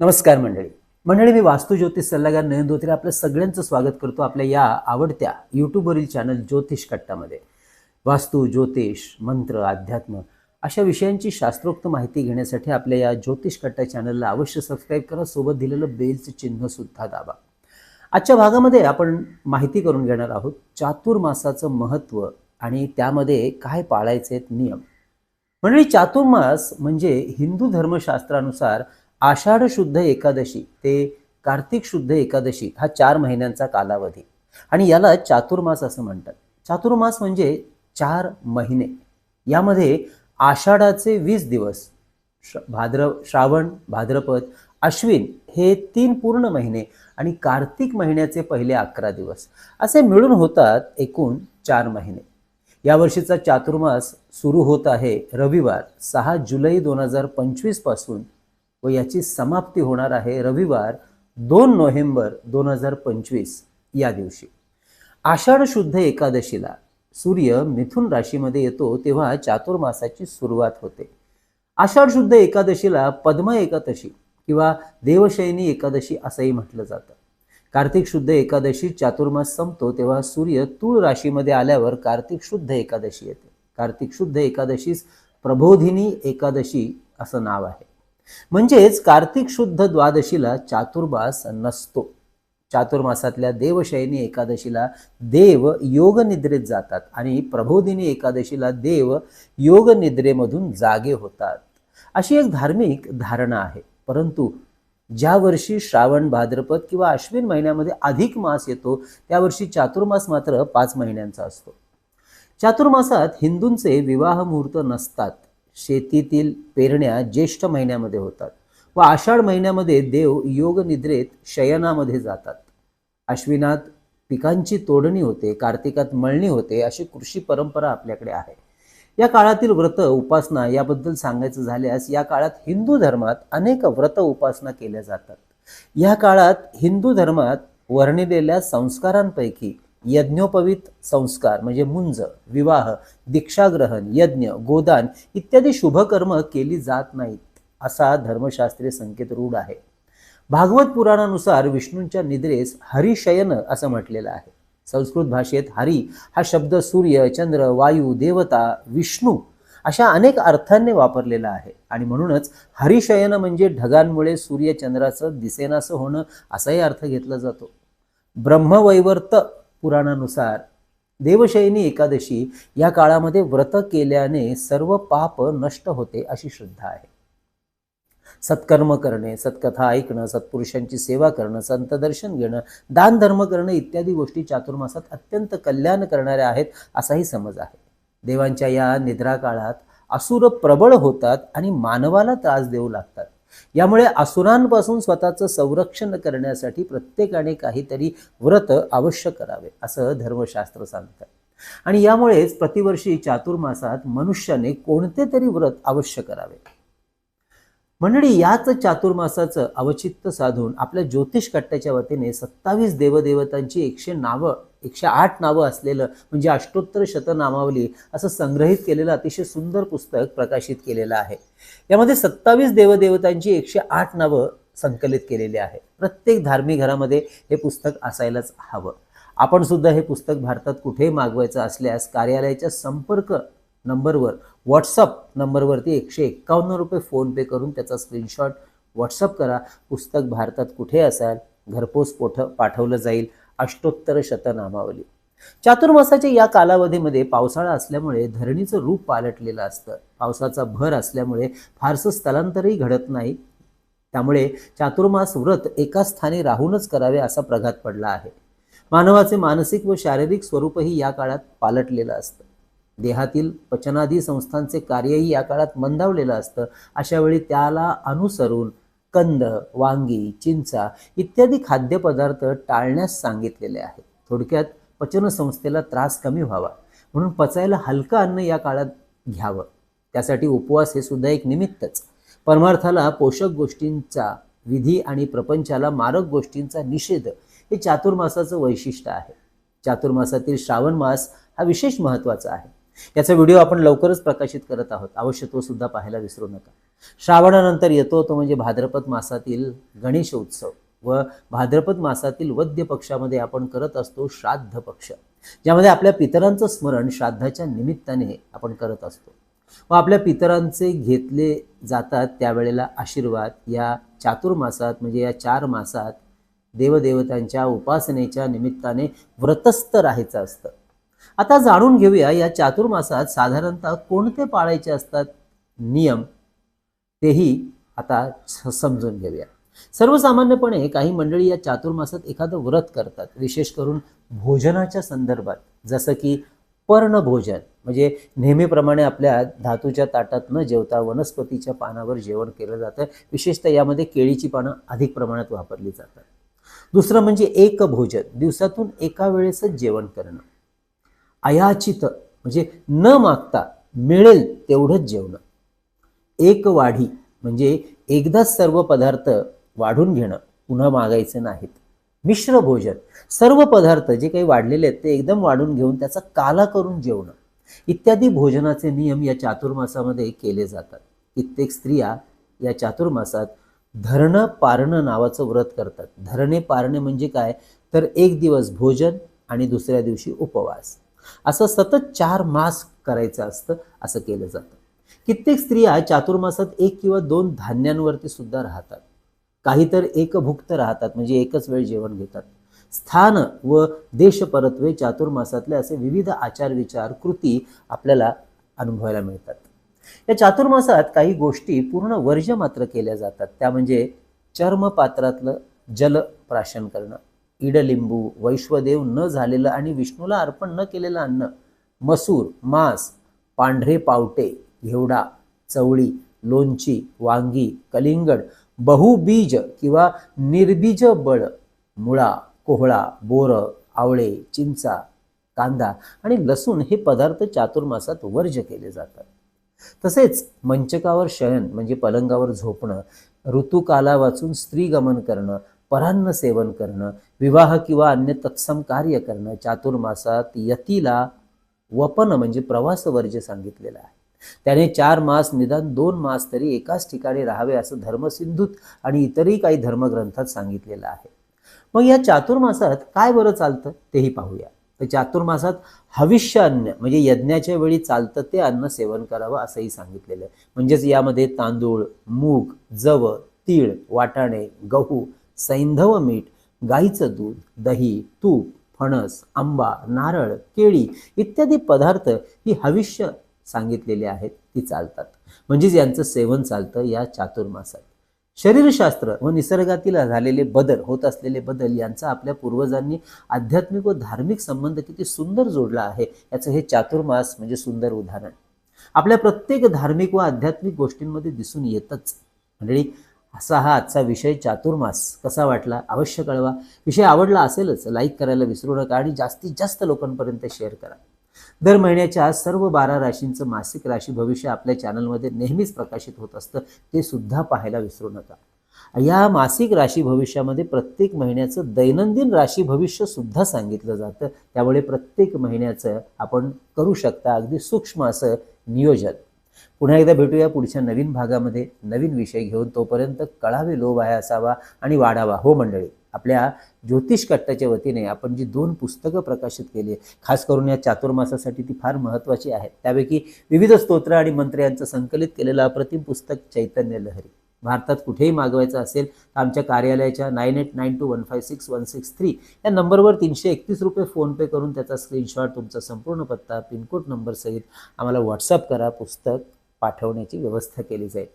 नमस्कार मंडळी. मंडळी मी वास्तू ज्योतिष सल्लागार नयन धोत्रे आपलं सगळ्यांचं स्वागत करतो आपल्या या आवडत्या यूट्यूबवरील चॅनल ज्योतिष कट्टामध्ये. वास्तू ज्योतिष मंत्र अध्यात्म अशा विषयांची शास्त्रोक्त माहिती घेण्यासाठी आपल्या या ज्योतिष कट्टा चॅनलला अवश्य सबस्क्राईब करा. सोबत दिलेलं बेलचं चिन्ह सुद्धा दाबा. आजच्या भागामध्ये आपण माहिती करून घेणार आहोत चातुर्मासाचं महत्त्व आणि त्यामध्ये काय पाळायचे आहेत नियम. मंडळी चातुर्मास म्हणजे हिंदू धर्मशास्त्रानुसार आषाढ शुद्ध एकादशी ते कार्तिक शुद्ध एकादशी हा चार महिन्यांचा कालावधी. आणि याला चातुर्मास असं म्हणतात. चातुर्मास म्हणजे चार महिने. यामध्ये आषाढाचे वीस दिवस श- भाद्र श्रावण भाद्रपद अश्विन हे तीन पूर्ण महिने आणि कार्तिक महिन्याचे पहिले अकरा दिवस असे मिळून होतात एकूण चार महिने. यावर्षीचा चातुर्मास सुरू होत आहे रविवार सहा जुलै दोन हजार पंचवीसपासून व याची समाप्ती होणार आहे रविवार दोन नोव्हेंबर दोन हजार पंचवीस या दिवशी. आषाढ शुद्ध एकादशीला सूर्य मिथुन राशीमध्ये येतो तेव्हा चातुर्मासाची सुरुवात होते. आषाढ शुद्ध एकादशीला पद्म एकादशी किंवा देवशयनी एकादशी असंही म्हटलं जातं. कार्तिक शुद्ध एकादशी चातुर्मास संपतो तेव्हा सूर्य तूळ राशीमध्ये आल्यावर कार्तिक शुद्ध एकादशी येते. कार्तिक शुद्ध एकादशीस प्रबोधिनी एकादशी असं नाव आहे. म्हणजेच कार्तिक शुद्ध द्वादशीला चातुर्मास नसतो. चातुर्मासातल्या देवशयनी एकादशीला देव योग निद्रेत जातात आणि प्रबोधिनी एकादशीला देव योग निद्रेमधून जागे होतात. अशी एक धार्मिक धारणा आहे. परंतु ज्या वर्षी श्रावण भाद्रपद किंवा अश्विन महिन्यामध्ये अधिक मास येतो त्या वर्षी चातुर्मास मात्र पाच महिन्यांचा असतो. चातुर्मासात हिंदूंचे विवाह मुहूर्त नसतात. शेतीतील पेरण्या ज्येष्ठ महिन्यामध्ये होतात व आषाढ महिन्यामध्ये देव योग निद्रेत शयनामध्ये जातात. अश्विनात पिकांची तोडणी होते कार्तिकात मळणी होते अशी कृषी परंपरा आपल्याकडे आहे. या काळातील व्रत उपासना याबद्दल सांगायचं झाल्यास या काळात हिंदू धर्मात अनेक व्रत उपासना केल्या जातात. या काळात हिंदू धर्मात वर्णिलेल्या संस्कारांपैकी यज्ञोपवीत संस्कार म्हणजे मुंज विवाह दीक्षाग्रहण यज्ञ गोदान इत्यादी शुभकर्म केली जात नाहीत असा धर्मशास्त्रीय संकेत रूढ आहे. भागवत पुराणानुसार विष्णूंच्या निद्रेस हरिशयन असं म्हटलेलं आहे. संस्कृत भाषेत हरी हा शब्द सूर्य चंद्र वायू देवता विष्णू अशा अनेक अर्थांनी वापरलेला आहे. आणि म्हणूनच हरिशयन म्हणजे ढगांमुळे सूर्य चंद्राचं दिसेनासं होणं असाही अर्थ घेतला जातो. ब्रह्मवैवर्त पुराणानुसार देवशयनी एकादशी या काळामध्ये व्रत केल्याने सर्व पाप नष्ट होते अशी श्रद्धा आहे. सत्कर्म करणे सत्कथा ऐकणं सत्पुरुषांची सेवा करणं संत दर्शन घेणं दान धर्म करणं इत्यादी गोष्टी चातुर्मासात अत्यंत कल्याण करणाऱ्या आहेत असाही समज आहे. देवांच्या या निद्रा काळात असुर प्रबळ होतात आणि मानवाला त्रास देऊ लागतात. यामुळे असुरांपासून स्वतःचं संरक्षण करण्यासाठी प्रत्येकाने काहीतरी व्रत अवश्य करावे असं धर्मशास्त्र सांगतं आणि यामुळेच प्रतिवर्षी चातुर्मासात मनुष्याने कोणते तरी व्रत अवश्य करावे. मंडळी याच चातुर्मासाचं अवचित्त साधून आपल्या ज्योतिष कट्ट्याच्या वतीने सत्तावीस देवदेवतांची एकशे नावं एकशे आठ नावं असलेलं म्हणजे अष्टोत्तर शतनामावली असं संग्रहित केलेलं अतिशय सुंदर पुस्तक प्रकाशित केलेलं आहे. यामध्ये सत्तावीस देवदेवतांची एकशे आठ नावं संकलित केलेली आहे. प्रत्येक धार्मिक घरामध्ये हे पुस्तक असायलाच हवं. आपण सुद्धा हे पुस्तक भारतात कुठेही मागवायचं असल्यास कार्यालयाच्या संपर्क नंबरवर व्हॉट्सअप नंबरवरती एकशे एक्कावन्न रुपये फोनपे करून त्याचा स्क्रीनशॉट व्हॉट्सअप करा. पुस्तक भारतात कुठे असाल? घरपोच पोठ पाठवलं जाईल. अष्टोत्तर शतनामावली. चातुर्मासाच्या या कालावधीमध्ये पावसाळा असल्यामुळे धरणीचं रूप पालटलेलं असतं. पावसाचा भर असल्यामुळे फारसं स्थलांतरही घडत नाही. त्यामुळे चातुर्मास व्रत एका स्थानी राहूनच करावे असा प्रघात पडला आहे. मानवाचे मानसिक व शारीरिक स्वरूपही या काळात पालटलेलं असतं. देहातील पचनादी संस्थांचे कार्यही या काळात मंदावलेलं असतं. अशा वेळी त्याला अनुसरून कंद वांगी चिंचा इत्यादी खाद्यपदार्थ टाळण्यास सांगितलेले आहेत थोडक्यात पचनसंस्थेला त्रास कमी व्हावा. म्हणून पचायला हलकं अन्न या काळात घ्यावं. त्यासाठी उपवास हे सुद्धा एक निमित्तच. परमार्थाला पोषक गोष्टींचा विधी आणि प्रपंचाला मारक गोष्टींचा निषेध हे चातुर्मासाचं वैशिष्ट्य आहे. चातुर्मासातील श्रावण मास हा विशेष महत्त्वाचा आहे. याचा व्हिडिओ आपण लवकरच प्रकाशित करत आहोत. अवश्य तो सुद्धा पाहायला विसरू नका. श्रावणानंतर येतो तो म्हणजे भाद्रपद मासातील गणेश उत्सव व भाद्रपद मासातील वद्य पक्षामध्ये आपण करत असतो श्राद्ध पक्ष ज्यामध्ये आपल्या पितरांचं स्मरण श्राद्धाच्या निमित्ताने आपण करत असतो. व आपल्या पितरांचे घेतले जातात त्यावेळेला आशीर्वाद या चातुर्मासात म्हणजे या चार मासात देवदेवतांच्या उपासनेच्या निमित्ताने व्रतस्थ राहायचं असतं. आता जाणून घेऊया या चातुर्मासात साधारणतः कोणते पाळायचे असतात? नियम. तेही आता समजून घेऊया. सर्वसामान्यपणे काही मंडळी या चातुर्मासात एखादं व्रत करतात. विशेष करून भोजनाच्या संदर्भात. जसं की पर्णभोजन. म्हणजे नेहमीप्रमाणे आपल्या धातूच्या ताटात न जेवता वनस्पतीच्या पानावर जेवण केलं जातं. विशेषतः यामध्ये केळीची पानं अधिक प्रमाणात वापरली जातात. दुसरं म्हणजे एक भोजन दिवसातून एका वेळेसच जेवण करणं. अयाचित म्हणजे न मागता मिळेल तेवढंच जेवणं. एक वाढी म्हणजे एकदाच सर्व पदार्थ वाढून घेणं पुन्हा मागायचे नाहीत. मिश्र भोजन सर्व पदार्थ जे काही वाढलेले आहेत ते एकदम वाढून घेऊन त्याचा काला करून जेवणं. इत्यादी भोजनाचे नियम या चातुर्मासामध्ये केले जातात. कित्येक स्त्रिया या चातुर्मासात धरणं पारणं नावाचं व्रत करतात. धरणे पारणे म्हणजे काय? तर एक दिवस भोजन आणि दुसऱ्या दिवशी उपवास. असं सतत चार मास करायचं असतं असं केलं जातं. कित्येक स्त्रिया चातुर्मासात एक किंवा दोन धान्यांवरती सुद्धा राहतात. काही तर एकभुक्त राहतात म्हणजे एकच वेळ जेवण घेतात. स्थान व देश परत्वे चातुर्मासातले असे विविध आचार विचार कृती आपल्याला अनुभवायला मिळतात. या चातुर्मासात काही गोष्टी पूर्ण वर्ज्य मात्र केल्या जातात. त्या म्हणजे चर्मपात्रातलं जल प्राशन करणं. इडलिंबू वैश्वदेव न झालेलं आणि विष्णूला अर्पण न केलेलं अन्न मसूर मांस पांढरे पावटे घेवडा चवळी लोणची वांगी कलिंगड बहुबीज किंवा निर्बीज बळ मुळा कोहळा बोरं आवळे चिंचा कांदा आणि लसूण हे पदार्थ चातुर्मासात वर्ज्य केले जातात. तसेच मंचकावर शयन म्हणजे पलंगावर झोपणं ऋतुकाला वाचून स्त्रीगमन करणं परान्न सेवन करणं विवाह किंवा अन्य तत्सम कार्य करणं चातुर्मासात यतीला वपन म्हणजे प्रवास वर्ज्य सांगितलेलं आहे. त्याने चार मास निदान दोन मास तरी एकाच ठिकाणी राहावे असं धर्मसिंधूत आणि इतरही काही धर्मग्रंथात सांगितलेलं आहे. मग या चातुर्मासात काय बरं चालतं तेही पाहूया. तर चातुर्मासात हविष्य अन्न म्हणजे यज्ञाच्या वेळी चालतं ते अन्न सेवन करावं असंही सांगितलेलं आहे. म्हणजेच यामध्ये तांदूळ मूग जव तीळ वाटाणे गहू सैंधव मीठ गाईचं दूध दही तूप फणस आंबा नारळ केळी इत्यादी पदार्थ ही हविष्य सांगितलेले आहेत ती चालतात. म्हणजेच यांचं सेवन चालतं या चातुर्मासात. शरीरशास्त्र व निसर्गातील झालेले बदल होत असलेले बदल यांचा आपल्या पूर्वजांनी आध्यात्मिक व धार्मिक संबंध किती सुंदर जोडला आहे याचं हे चातुर्मास म्हणजे सुंदर उदाहरण. आपल्या प्रत्येक धार्मिक व आध्यात्मिक गोष्टींमध्ये दिसून येतच. मंडळी असा हा आजचा विषय चातुर्मास कसा वाटला? अवश्य कळवा. विषय आवडला असेलच लाईक करायला विसरू नका आणि जास्तीत जास्त लोकांपर्यंत शेअर करा. दर महिन्याच्या सर्व बारा राशींचं मासिक राशी भविष्य आपल्या चॅनलमध्ये नेहमीच प्रकाशित होत असतं ते सुद्धा पाहायला विसरू नका. या मासिक राशी भविष्यामध्ये प्रत्येक महिन्याचं दैनंदिन राशी भविष्य सुद्धा सांगितलं जातं. त्यामुळे प्रत्येक महिन्याचं आपण करू शकता अगदी सूक्ष्म असं नियोजन. पुन्हा एकदा भेटूया पुढच्या नवीन भागामध्ये नवीन विषय घेऊन. तोपर्यंत कळावे लोभ आहे असावा आणि वाढावा. हो मंडळी आपल्या ज्योतिष कट्टाच्या वतीने आपण जी दोन पुस्तकं प्रकाशित केली आहे खास करून या चातुर्मासासाठी ती फार महत्त्वाची आहेत. त्यापैकी विविध स्तोत्र आणि मंत्र यांचं संकलित केलेलं अप्रतिम पुस्तक चैतन्य लहरी. भारतात कुठेही मागवायचं असेल तर आमच्या कार्यालयाच्या nine eight nine two one five six one six three या नंबरवर तीनशे एकतीस रुपये फोनपे करून त्याचा स्क्रीनशॉट तुमचा संपूर्ण पत्ता पिनकोड नंबरसहित आम्हाला व्हॉट्सअप करा पुस्तक पाठवण्याची व्यवस्था केली जाईल.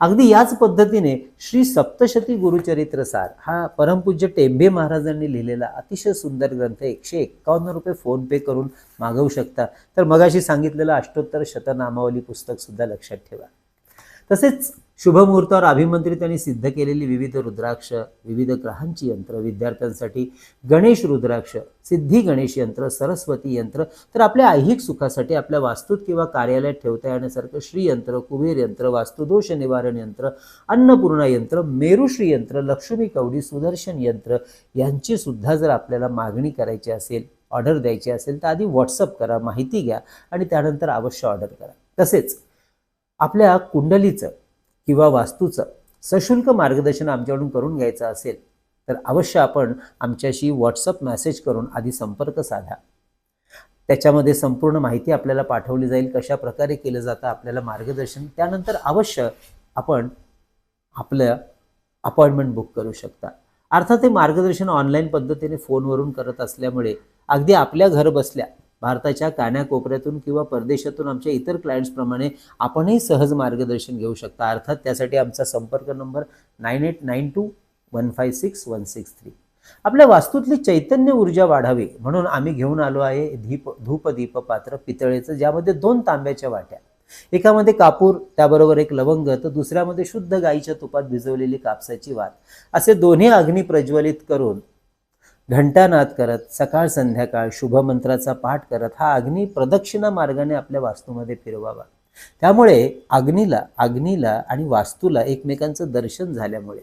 अगदी याच पद्धतीने श्री सप्तशती गुरुचरित्रसार हा परमपूज्य टेंबे महाराजांनी लिहिलेला अतिशय सुंदर ग्रंथ एकशे एक्कावन्न रुपये फोनपे करून मागवू शकता. तर मगाशी सांगितलेलं अष्टोत्तर शतनामावली पुस्तक सुद्धा लक्षात ठेवा. तसेच शुभमुहूर्तावर अभिमंत्रित आणि सिद्ध केलेली विविध रुद्राक्ष विविध ग्रहांची यंत्र विद्यार्थ्यांसाठी गणेश रुद्राक्ष सिद्धी गणेश यंत्र सरस्वती यंत्र तर आपल्या ऐहिक सुखासाठी आपल्या वास्तूत किंवा कार्यालयात ठेवता येण्यासारखं श्रीयंत्र कुबेर यंत्र वास्तुदोष निवारण यंत्र अन्नपूर्णा यंत्र मेरुश्री यंत्र लक्ष्मी कवडी सुदर्शन यंत्र यांची सुद्धा जर आपल्याला मागणी करायची असेल ऑर्डर द्यायची असेल तर आधी व्हॉट्सअप करा माहिती घ्या आणि त्यानंतर अवश्य ऑर्डर करा. तसेच आपल्या कुंडलीचं किंवा वास्तूचं सशुल्क मार्गदर्शन आमच्याकडून करून घ्यायचं असेल तर अवश्य आपण आमच्याशी व्हॉट्सअप मेसेज करून आधी संपर्क साधा. त्याच्यामध्ये संपूर्ण माहिती आपल्याला पाठवली जाईल कशा प्रकारे केलं जातं आपल्याला मार्गदर्शन. त्यानंतर अवश्य आपण आपलं अपॉइंटमेंट बुक करू शकता. अर्थात हे मार्गदर्शन ऑनलाईन पद्धतीने फोनवरून करत असल्यामुळे अगदी आपल्या घर बसल्या भारताच्या कान्याकोपऱ्यातून किंवा परदेशातून आमच्या इतर क्लायंट्सप्रमाणे आपणही सहज मार्गदर्शन घेऊ शकता. अर्थात त्यासाठी आमचा संपर्क number nine eight nine two one five six one six three आपल्या वास्तूतली चैतन्य ऊर्जा वाढावी म्हणून आम्ही घेऊन आलो आहे धीप धूप दीप पात्र पितळेचं ज्यामध्ये दोन तांब्याच्या वाट्या. एकामध्ये कापूर त्याबरोबर एक लवंग तर दुसऱ्यामध्ये शुद्ध गाईच्या तुपात भिजवलेली कापसाची वात. असे दोन्ही अग्नी प्रज्वलित करून घंटानाद करत सकाळ संध्याकाळ शुभमंत्राचा पाठ करत हा अग्नी प्रदक्षिणा मार्गाने आपल्या वास्तूमध्ये फिरवावा. त्यामुळे अग्नीला अग्नीला आणि वास्तूला एकमेकांचं दर्शन झाल्यामुळे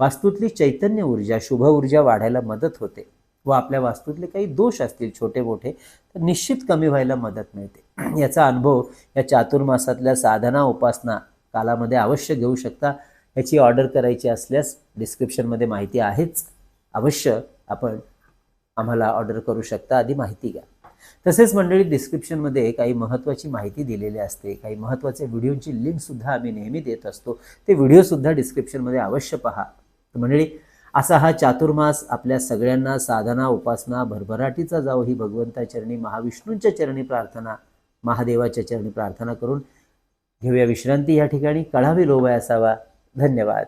वास्तूतली चैतन्य ऊर्जा शुभ ऊर्जा वाढायला मदत होते व आपल्या वास्तूतले काही दोष असतील छोटे मोठे तर निश्चित कमी व्हायला मदत मिळते. याचा अनुभव या चातुर्मासातल्या साधना उपासना कालामध्ये अवश्य घेऊ शकता. याची ऑर्डर करायची असल्यास डिस्क्रिप्शनमध्ये माहिती आहेच. अवश्य आपण आम्हाला ऑर्डर करू शकता आधी माहिती घ्या. तसेच मंडळी डिस्क्रिप्शनमध्ये काही महत्त्वाची माहिती दिलेली असते. काही महत्त्वाच्या व्हिडिओची लिंकसुद्धा आम्ही नेहमी देत असतो. ते व्हिडिओसुद्धा डिस्क्रिप्शनमध्ये अवश्य पहा. तर मंडळी असा हा चातुर्मास आपल्या सगळ्यांना साधना उपासना भरभराटीचा जावो ही भगवंता चरणी महाविष्णूंच्या चरणी प्रार्थना महादेवाच्या चरणी प्रार्थना करून घेऊया विश्रांती या ठिकाणी. कळावी लोभय असावा. धन्यवाद.